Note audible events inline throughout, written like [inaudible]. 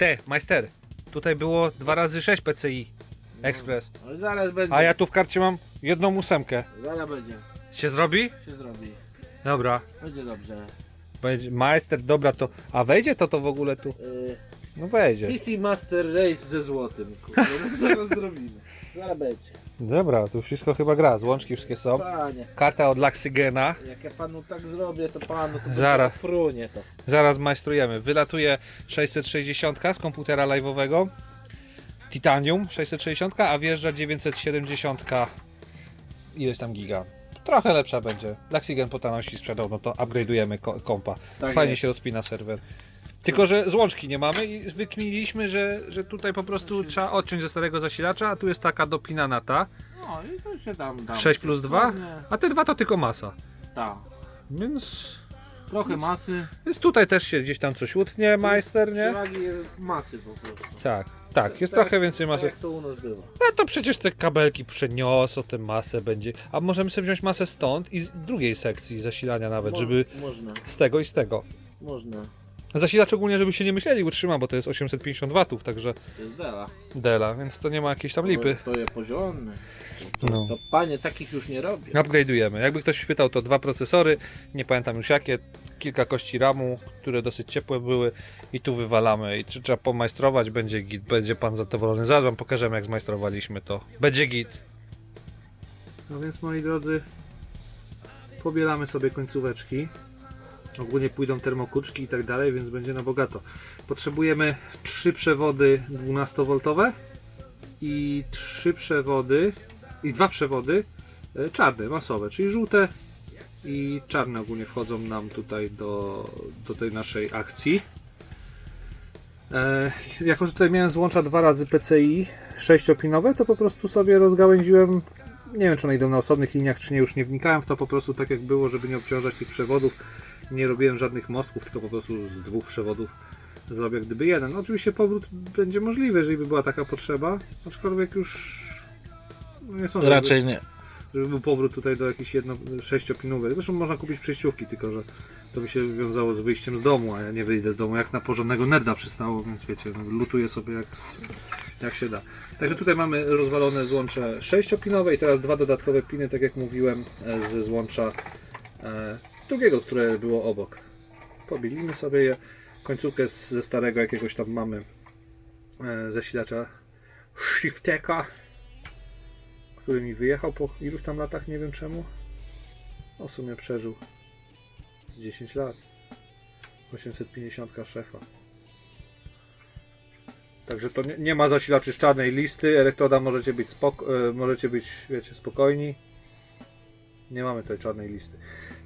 Te, majster, tutaj było dwa razy 6 PCI Express. Ale zaraz będzie. A ja tu w karcie mam jedną ósemkę. Zaraz będzie. Się zrobi? Się zrobi. Dobra. Będzie dobrze. Będzie, majster, dobra to. A wejdzie to to w ogóle tu? Yy, No wejdzie. PC Master Race ze złotym. Kurde, no zaraz [laughs] zrobimy. Zaraz będzie. Dobra, tu wszystko chyba gra. Złączki wszystkie są. Panie, Karta od Laksygena. jak ja panu tak zrobię, to panu to Zaraz. frunie to. Zaraz majstrujemy. Wylatuje 660 z komputera live'owego. Titanium 660, a wjeżdża 970 ileś tam giga. Trochę lepsza będzie. Laxigen po taniości sprzedał, no to upgrade'ujemy ko- kompa. Tak Fajnie jest. się rozpina serwer. Tylko, że złączki nie mamy i wykminiliśmy, że, że tutaj po prostu trzeba odciąć ze starego zasilacza, a tu jest taka dopinana ta. No i to się tam dam. 6 plus 2, a te dwa to tylko masa. Tak. Więc, Trochę masy. więc tutaj też się gdzieś tam coś utnie, majster, nie? Przewagi jest masy po prostu. Tak, tak, jest Tak, trochę więcej Tak masy. jak to u nas było. No to przecież te kabelki przeniosą tę masę będzie. A możemy sobie wziąć masę stąd i z drugiej sekcji zasilania nawet, Mo- żeby Można, z tego i z tego. można. Zasilacz ogólnie, żeby się nie myśleli, utrzyma, bo to jest 850 watów, także To jest dela. Dela, więc to nie ma jakiejś tam lipy. To, to jest poziomne. To, No. to panie takich już nie robię. Upgrade'ujemy. Jakby ktoś pytał, to dwa procesory, nie pamiętam już jakie, kilka kości ramu, które dosyć ciepłe były i tu wywalamy i czy trzeba pomajstrować, będzie git, będzie pan zadowolony. Zaraz wam pokażemy jak zmajstrowaliśmy to. Będzie git. No więc moi drodzy, pobielamy sobie końcóweczki. Ogólnie pójdą termokuczki i tak dalej, więc będzie na bogato. Potrzebujemy trzy przewody 12V i trzy przewody i dwa przewody e, czarne, masowe, czyli żółte i czarne ogólnie wchodzą nam tutaj do, do tej naszej akcji. E, jako, że tutaj miałem złącza dwa razy PCI sześciopinowe, to po prostu sobie rozgałęziłem nie wiem czy one idą na osobnych liniach czy nie, już nie wnikałem w to po prostu tak jak było, żeby nie obciążać tych przewodów. Nie robiłem żadnych mostków, tylko po prostu z dwóch przewodów zrobię gdyby jeden. Oczywiście powrót będzie możliwy, jeżeli by była taka potrzeba, aczkolwiek już no nie sądzę, Raczej nie. żeby, żeby był powrót tutaj do jakichś jedno, sześciopinówek. Zresztą można kupić przejściówki, tylko że to by się wiązało z wyjściem z domu, a ja nie wyjdę z domu jak na porządnego nerda przystało, więc wiecie, no, lutuję sobie jak, jak się da. Także tutaj mamy rozwalone złącze sześciopinowe i teraz dwa dodatkowe piny, tak jak mówiłem, e, ze złącza e, drugiego, które było obok. Pobielimy sobie je. Końcówkę ze starego jakiegoś tam mamy e, zasilacza Shifteka, który mi wyjechał po iluś tam latach, nie wiem czemu. No w sumie przeżył z 10 lat. 850 szefa. Także to nie, nie ma zasilaczy czarnej listy. Elektroda możecie być spok e, możecie być, wiecie, spokojni. Nie mamy tej czarnej listy.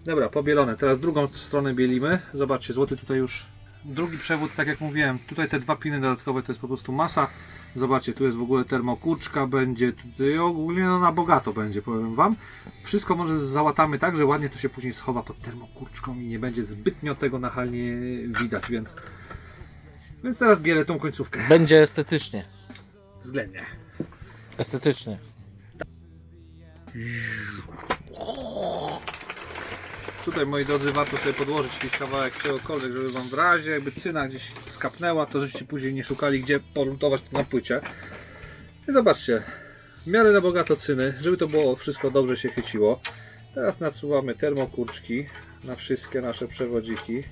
Dobra, pobielone. Teraz drugą stronę bielimy. Zobaczcie, złoty tutaj już. Drugi przewód, tak jak mówiłem, tutaj te dwa piny dodatkowe to jest po prostu masa. Zobaczcie, tu jest w ogóle termokurczka, będzie tutaj ogólnie no, na bogato będzie, powiem Wam. Wszystko może załatamy tak, że ładnie to się później schowa pod termokurczką i nie będzie zbytnio tego nachalnie widać, więc więc teraz biorę tą końcówkę. Będzie estetycznie. Względnie. Estetycznie. Tutaj moi drodzy warto sobie podłożyć jakiś kawałek czegokolwiek, żeby wam w razie jakby cyna gdzieś skapnęła, to żebyście później nie szukali gdzie poruntować to na płycie. I zobaczcie, w miarę na bogato cyny, żeby to było wszystko dobrze się chyciło. Teraz nasuwamy termokurczki na wszystkie nasze przewodziki.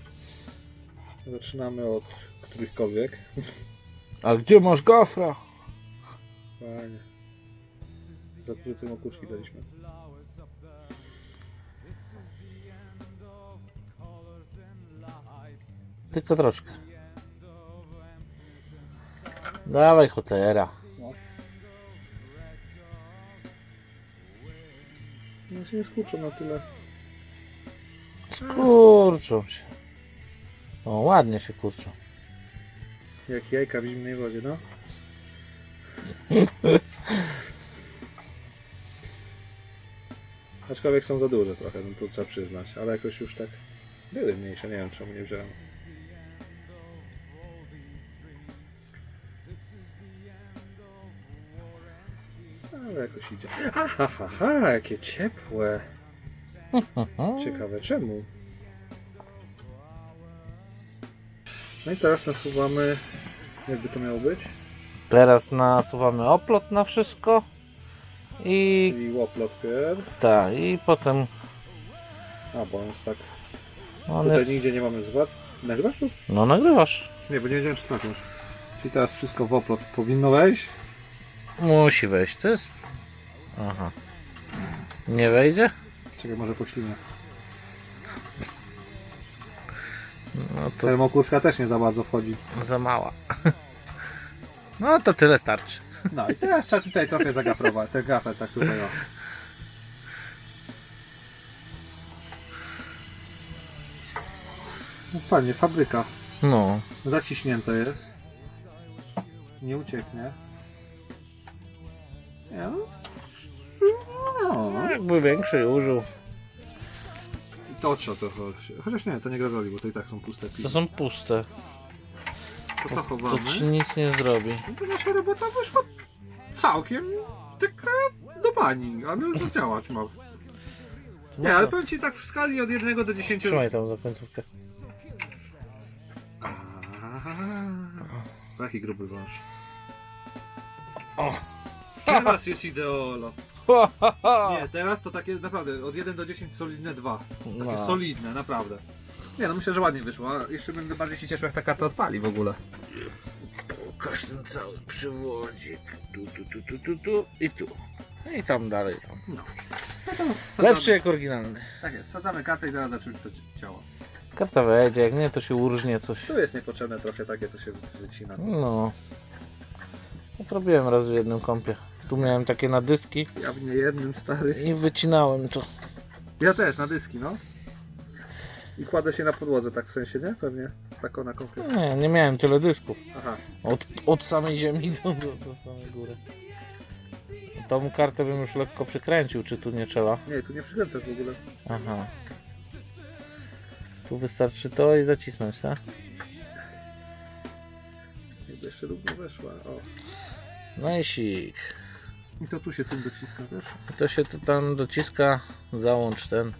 Zaczynamy od którychkolwiek. A gdzie masz gofra? Fajnie. Za dużo termokurczki daliśmy. Tylko troszkę. Dawaj hotera. No się nie skurczą na tyle. Kurczą się. O, ładnie się kurczą. Jak jajka w zimnej wodzie, no. [laughs] Aczkolwiek są za duże trochę, no to trzeba przyznać, ale jakoś już tak były mniejsze, nie wiem czemu nie wziąłem. Jakoś idzie. Aha, ha, ha, jakie ciepłe. Ciekawe czemu. No i teraz nasuwamy Jakby to miało być? Teraz nasuwamy oplot na wszystko. I I łoplot pierw. tak, i potem A, bo on jest tak... on Tutaj jest... nigdzie nie mamy zwad. Nagrywasz tu? No nagrywasz. Nie, bo nie wiedziałem czy nagrywasz. Czyli teraz wszystko w oplot powinno wejść. Musi wejść, to jest... Aha. Nie wejdzie? Czekaj, może poślimy. No to Termokurczka też nie za bardzo wchodzi. za mała. No to tyle starczy. No i teraz trzeba tutaj trochę zagafrować. Tę gafę tak tutaj o. No fajnie, fabryka. No. Zaciśnięte jest. Nie ucieknie. Nie, no. Jakby większy użył. I to trzeba trochę. Chociaż nie, to nie grazoli, bo to i tak są puste To piły. są puste. To to To chowamy. ci nic nie zrobi. No to nasza robota wyszła całkiem taka do bani, ale zadziałać ma. Nie, ale powiem ci tak w skali od 1 do 10. Trzymaj tam za końcówkę. Jaki gruby wąż. O! Teraz jest ideolo. [laughs] Nie, teraz to takie naprawdę od 1 do 10 solidne 2. Takie No. solidne, naprawdę. Nie no myślę, że ładnie wyszło, a jeszcze będę bardziej się cieszył jak ta karta odpali w ogóle. Pokaż ten cały przywodzik. Tu, tu, tu, tu, tu, tu i tu. I tam dalej. Tam. No. No to wsadzamy- Lepszy jak oryginalny. Tak jest, wsadzamy kartę i zaraz zaczynamy to działa. Karta wejdzie, jak nie to się urżnie coś. Tu jest niepotrzebne trochę takie, to się wycina. No. No, robiłem raz w jednym kąpie. Tu miałem takie na dyski Ja w nie jednym stary. i wycinałem to. Ja też, na dyski, no. I kładę się na podłodze, tak w sensie, nie? Pewnie. Tak na komplet. Nie, nie miałem tyle dysków. Aha. Od, od samej ziemi do, do, do samej góry. Tą kartę bym już lekko przykręcił, czy tu nie trzeba? Nie, tu nie przykręcasz w ogóle. Aha. Tu wystarczy to i zacisnąć, tak? Jakby jeszcze równo weszła. O. No i sik. I to tu się tym dociska, wiesz? To się tu tam dociska, załącz ten.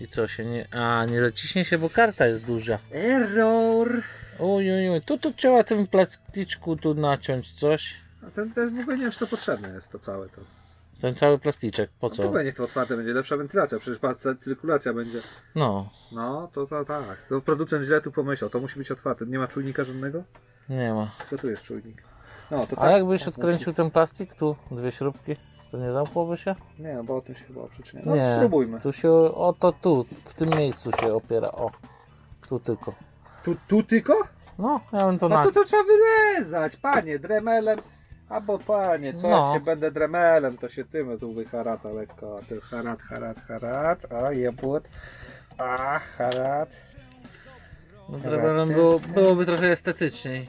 I co się nie. A, nie zaciśnie się, bo karta jest duża. Error! Uj, uj, uj. Tu, tu trzeba tym plasticzku tu naciąć coś. A ten też w ogóle nie wiem, czy to potrzebne jest to całe to. Ten cały plasticzek, po No w co? ogóle niech to otwarte będzie, lepsza wentylacja, przecież patrz, cyrkulacja będzie. No, No, to, to tak. To producent źle tu pomyślał, to musi być otwarte. Nie ma czujnika żadnego? nie ma. To tu jest czujnik. No, to A tak. jakbyś tak odkręcił ten plastik, tu dwie śrubki, to nie zamkłoby się? Nie, bo o tym się chyba oprzyczynia. No, nie. spróbujmy. Tu się, o to tu, w tym miejscu się opiera, o. Tu tylko. Tu, tu tylko? No, ja bym to No na... to to trzeba wyrezać, panie, dremelem. Albo panie, coś No. się będę dremelem, to się tym tu wyharata lekko. A ty harat, harat, harat. O, jebut. A, harat. No, dremelem było, byłoby trochę estetyczniej.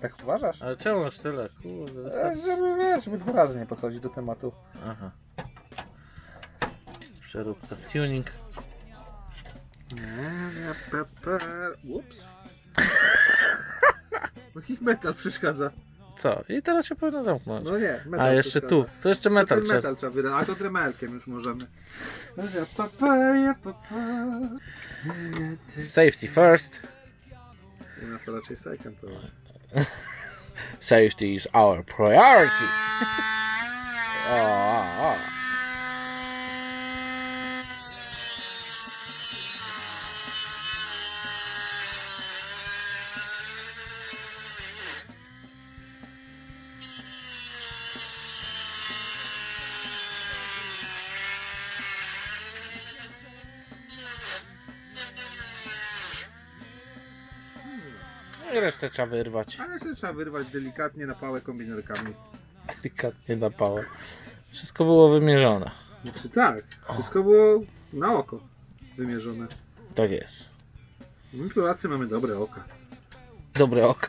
Tak uważasz? Ale czemu aż tyle? Kurde, E, wystarczy. żeby wiesz, żeby dwa razy nie podchodzić do tematu. Aha. Przeróbka, tuning. Ups. [laughs] No hit metal przeszkadza. Co? I teraz się powinno zamknąć. No nie, metal A jeszcze przeszkadza. tu, to jeszcze metal Ten trzeba. metal trzeba wydać, a to dremelkiem już możemy. Safety first. U nas to raczej second to. [laughs] Safety is our priority. o, o, o. I resztę trzeba wyrwać. Ale jeszcze trzeba wyrwać delikatnie na pałę kombinerkami. Delikatnie na pałę. Wszystko było wymierzone. Znaczy tak, wszystko było na oko wymierzone. Tak jest. My Polacy mamy dobre oka. Dobre oko.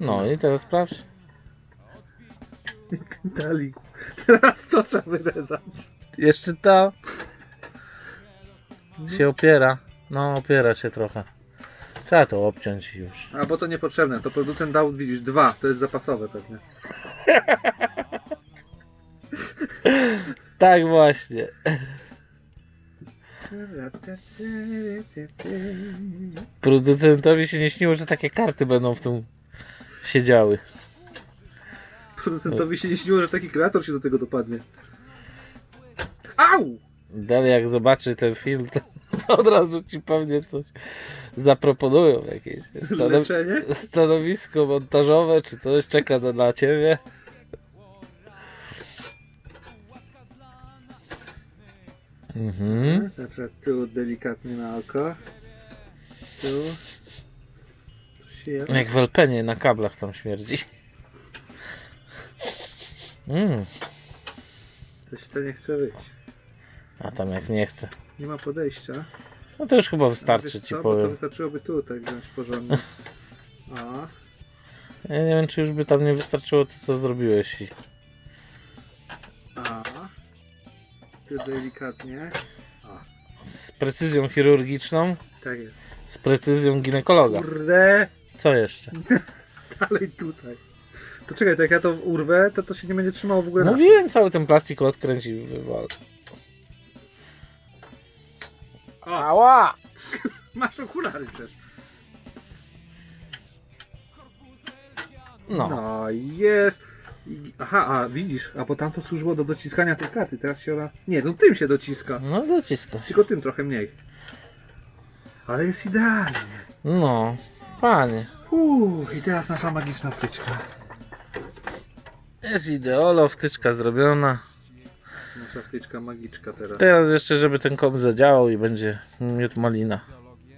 No i teraz sprawdź. [laughs] Dali. Teraz to trzeba wyrezać. Jeszcze ta się opiera. No, opiera się trochę. Trzeba to obciąć już. A bo to niepotrzebne, to producent dał, widzisz, dwa, to jest zapasowe pewnie. [laughs] Tak właśnie. Producentowi się nie śniło, że takie karty będą w tym siedziały. Producentowi się nie śniło, że taki kreator się do tego dopadnie. Au! Dalej jak zobaczy ten film, to [laughs] od razu ci pewnie coś zaproponują. Jakieś stanow stanowisko montażowe czy coś czeka na, na ciebie. Mhm. Zawsze tu delikatnie na oko. Tu. Tu się je... Jak w Elpenie na kablach tam śmierdzi. Mm. Coś to nie chce wyjść. A tam jak nie chce. Nie ma podejścia. No to już chyba wystarczy ci co, bo to powiem. wystarczyłoby tutaj wziąć porządnie. [laughs] A, Ja nie wiem czy już by tam nie wystarczyło to co zrobiłeś. I... a. Tu delikatnie. A, Z precyzją chirurgiczną, tak jest. z precyzją ginekologa. Kurde! Co jeszcze? [laughs] Dalej tutaj. To czekaj, to jak ja to urwę, to to się nie będzie trzymało w ogóle na Mówiłem cały ten plastik odkręć i wywal. O, Ała! [laughs] masz okulary przecież. No. No, jest. I- Aha, a widzisz, a bo tam to służyło do dociskania tej karty, teraz się ona... Nie, to tym się dociska, No dociskać. tylko tym trochę mniej. Ale jest idealnie. No. Panie. Uuu, i teraz nasza magiczna wtyczka. Jest ideolo, wtyczka zrobiona. Nasza wtyczka magiczka teraz. Teraz jeszcze, żeby ten kom zadziałał i będzie miód malina.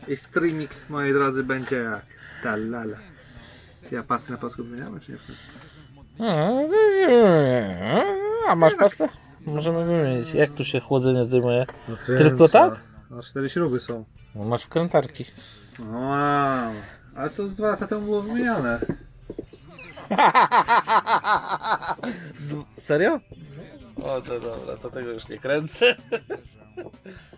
I streaming, moi drodzy, będzie jak ta lala. Ja pasy na pasku wymieniamy, czy nie? A masz pastę? Możemy wymienić. Jak tu się chłodzenie zdejmuje? Tylko tak? No, cztery śruby są. No, masz wkrętarki. Wow. Ale to z dwa lata temu było wymieniane. [laughs] Serio? O, to dobra, to tego już nie kręcę. [laughs]